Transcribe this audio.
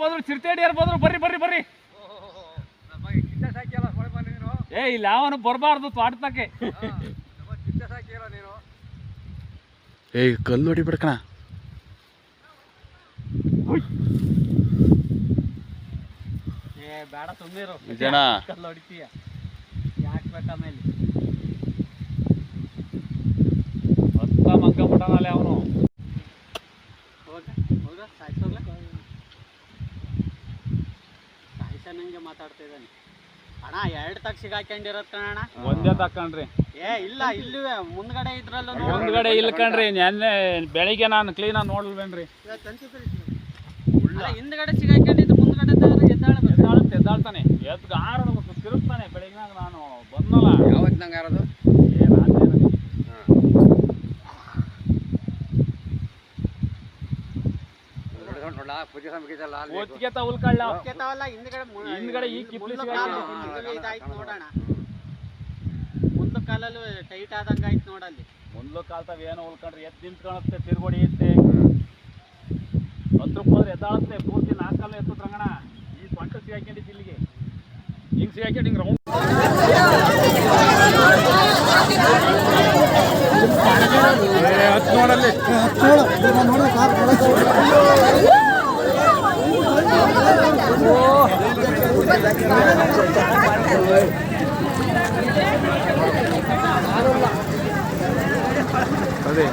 ಬಂದ್ರು ಚಿರತೆಡಿಯರ್ ಬಂದ್ರು ಬರ್ರಿ ಬರ್ರಿ ಬರ್ರಿ. ಏ ಇಲ್ಲ ಅವನು ಬರಬಾರ್ದು ತೋಟದಕ್ಕೆ ಏ ಕಲ್ಲು ಹೊಡಿ ಕಣ ಏ ಬೇಡ ಸುಮ್ಮನಿರು ಜನ ಕಲ್ಲು ಹೊಡಿತೀಯ? ಯಾಕೆ ಬೇಕಾಮೇಲೆ ಹತ್ತ ಮಂಗ ಬಿಡನಲ್ಲ ಅವನು ಹೋಗ ಹೋಗ ಸಾಯ್ಸೋಗ್ಲ ಸಾಯ್ಸನಂಗೆ ಮಾತಾಡ್ತಾ ಇದ್ದಾನೆ. ಅಣ್ಣ ಎರಡು ತಗ ಸಿಗಾಕೊಂಡಿರೋದ್ ಕಣಣ್ಣ. ಒಂದೇ ತಕೊಂಡ್ರಿ ಏ ಇಲ್ಲ ಇಲ್ಲವೇ ಮುಂದ್ಗಡೆ ಇದ್ರಲ್ಲೂ ಮುಂದ್ಗಡೆ ಇಲ್ಲ ಕಣ್ರಿ ನೆನ್ನೆ ಬೆಳಿಗ್ಗೆ ನಾನು ಕ್ಲೀನಾಗಿ ನೋಡ್ಲ್ವೇನ್ರಿ. ಅಲ್ಲ ಹಿಂದ್ಗಡೆ ಸಿಗಾಕೊಂಡಿದ್ದು ಮುಂದ್ಗಡೆ ಎದ್ದಾಳುತ್ತೆ ಎದ್ದಾಳ್ತಾನೆ. ಎದ್ದು ಆರಡ್ಬೇಕು ತಿರುಗ್ತಾನೆ ಬೆಳಿಗ್ಗೆ ನಾನು ಬಂದಲ್ಲ ಯಾವತ್ತು ನಂಗೆ ಯಾರದು ಏ ರಾತ್ರಿ ನೋಡಲ್ಲ ಪೂಜೆ ಸಮಗಿದಲ್ಲ ಒತ್ತಿಗೆ ಉಲ್ಕಳ್ಳ ಹಿಂದ್ಗಡೆ ಈ ಕಿಪ್ಲಿ. ಇದಾಯ್ತು ನೋಡೋಣ. ಮುಂದೆ ಕಾಲಲ್ಲೂ ಟೈಟ್ ಆದಂಗೆ ಆಯ್ತು ನೋಡಲ್ಲಿ. ಮುಂದ್ಲು ಕಾಲ್ತಾವ ಏನೋ ಉಳ್ಕೊಂಡ್ರೆ ಎದ್ದು ನಿಂತ್ಕೊಳತ್ತೆ ತಿರ್ಗೋಡಿ ಐತೆ. ಹತ್ತು ರೂಪಾಯಿ ಎದ್ದಾಳತ್ತೆ ಪೂರ್ತಿ ನಾಲ್ಕು ಎತ್ತು ರಂಗಣ ಈ ಸೊಂಟ ಸಿಗಾಕೊಂಡಿದ್ದು ಇಲ್ಲಿಗೆ. ಹಿಂಗೆ ಸಿಗಾಕೊಂಡು ಹಿಂಗೆ ರೌಂಡ್ ಅದೇ